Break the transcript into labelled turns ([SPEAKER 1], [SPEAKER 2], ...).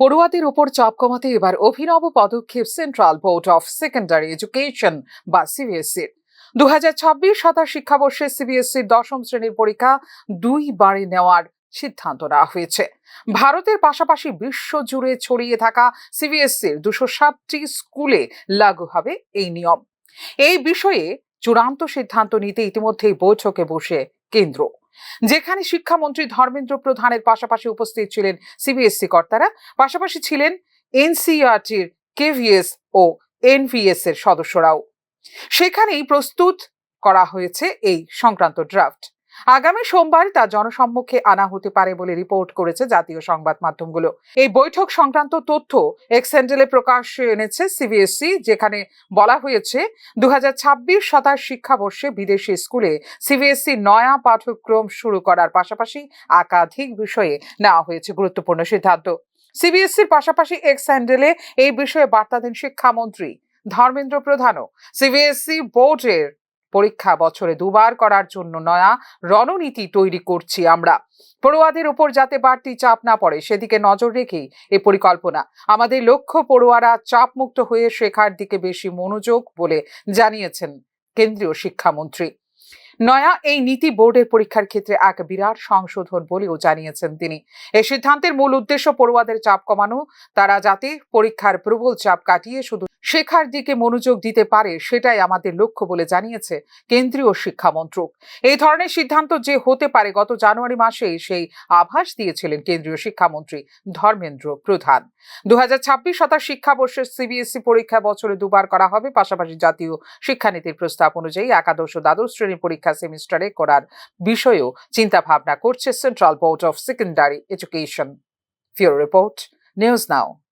[SPEAKER 1] পড়ুয়াদের ওপর চাপ কমাতে এবার অভিনব পদক্ষেপ central board of secondary education বা সিবিএসসির দু হাজার ছাব্বিশ সাতাশ শিক্ষাবর্ষে সিবিএসসির দশম শ্রেণির পরীক্ষা দুই বারে নেওয়ার সিদ্ধান্ত নেওয়া হয়েছে। ভারতের পাশাপাশি বিশ্ব জুড়ে ছড়িয়ে থাকা সিবিএসসির দুশো সাতটি স্কুলে লাগু হবে এই নিয়ম। এই বিষয়ে চূড়ান্ত সিদ্ধান্ত নিতে ইতিমধ্যেই বৈঠকে বসে কেন্দ্র। যেখানে শিক্ষামন্ত্রী ধর্মেন্দ্র প্রধানের পাশাপাশি উপস্থিত ছিলেন সিবিএসসি কর্তারা, পাশাপাশি ছিলেন এনসিআরটির কেভিএস ও এনভিএস এর সদস্যরাও। সেখানেই প্রস্তুত করা হয়েছে এই সংক্রান্ত ড্রাফট আগামী সোমবার তা জনসম্মুখে আনা হতে পারে বলে রিপোর্ট করেছে জাতীয় সংবাদ মাধ্যমগুলো। এই বৈঠক সংক্রান্ত তথ্য এক্সেন্ডেলে প্রকাশ্যে এনেছে সিবিএসসি যেখানে বলা হয়েছে দু হাজার ছাব্বিশ শিক্ষাবর্ষে বিদেশি স্কুলে সিবিএসসি নয়া পাঠ্যক্রম শুরু করার পাশাপাশি একাধিক বিষয়ে নেওয়া হয়েছে গুরুত্বপূর্ণ সিদ্ধান্ত। সিবিএসসির পাশাপাশি এক্স হ্যান্ডেলে এই বিষয়ে বার্তা দেন শিক্ষামন্ত্রী ধর্মেন্দ্র প্রধানও। সিবিএসসি বোর্ডের পরীক্ষা বছরে দুবার করার জন্য নয়া রণনীতি তৈরি করছি আমরা। পড়ুয়াদের উপর যাতে বাড়তি চাপ না পড়ে, সেদিকে নজর রেখেই এ পরিকল্পনা। আমাদের লক্ষ্য, পড়ুয়ারা চাপমুক্ত হয়ে শেখার দিকে বেশি মনোযোগ বলে জানিয়েছেন কেন্দ্রীয় শিক্ষামন্ত্রী। নয়া এই নীতি বোর্ডের পরীক্ষার ক্ষেত্রে এক বিরাট সংশোধন বলেও জানিয়েছেন তিনি। এই সিদ্ধান্তের মূল উদ্দেশ্য পড়ুয়াদের চাপ কমানো, তারা যাতে পরীক্ষার প্রবল চাপ কাটিয়ে শুধু শেখার দিকে মনোযোগ দিতে পারে, সেটাই আমাদের লক্ষ্য বলে জানিয়েছে কেন্দ্রীয় শিক্ষা মন্ত্রক। এই ধরনের সিদ্ধান্ত যে হতে পারে, গত জানুয়ারি মাসেই সেই আভাস দিয়েছিলেন কেন্দ্রীয় শিক্ষামন্ত্রী ধর্মেন্দ্র প্রধান। দু হাজার ছাব্বিশ সাতাশ শিক্ষাবর্ষের সিবিএসই পরীক্ষা বছরে দুবার করা হবে, পাশাপাশি জাতীয় শিক্ষানীতির প্রস্তাব অনুযায়ী একাদশ ও দ্বাদশ শ্রেণির পরীক্ষা সেমিস্টারে করার বিষয়েও চিন্তা ভাবনা করছে central board of secondary education ফিওর report, news now.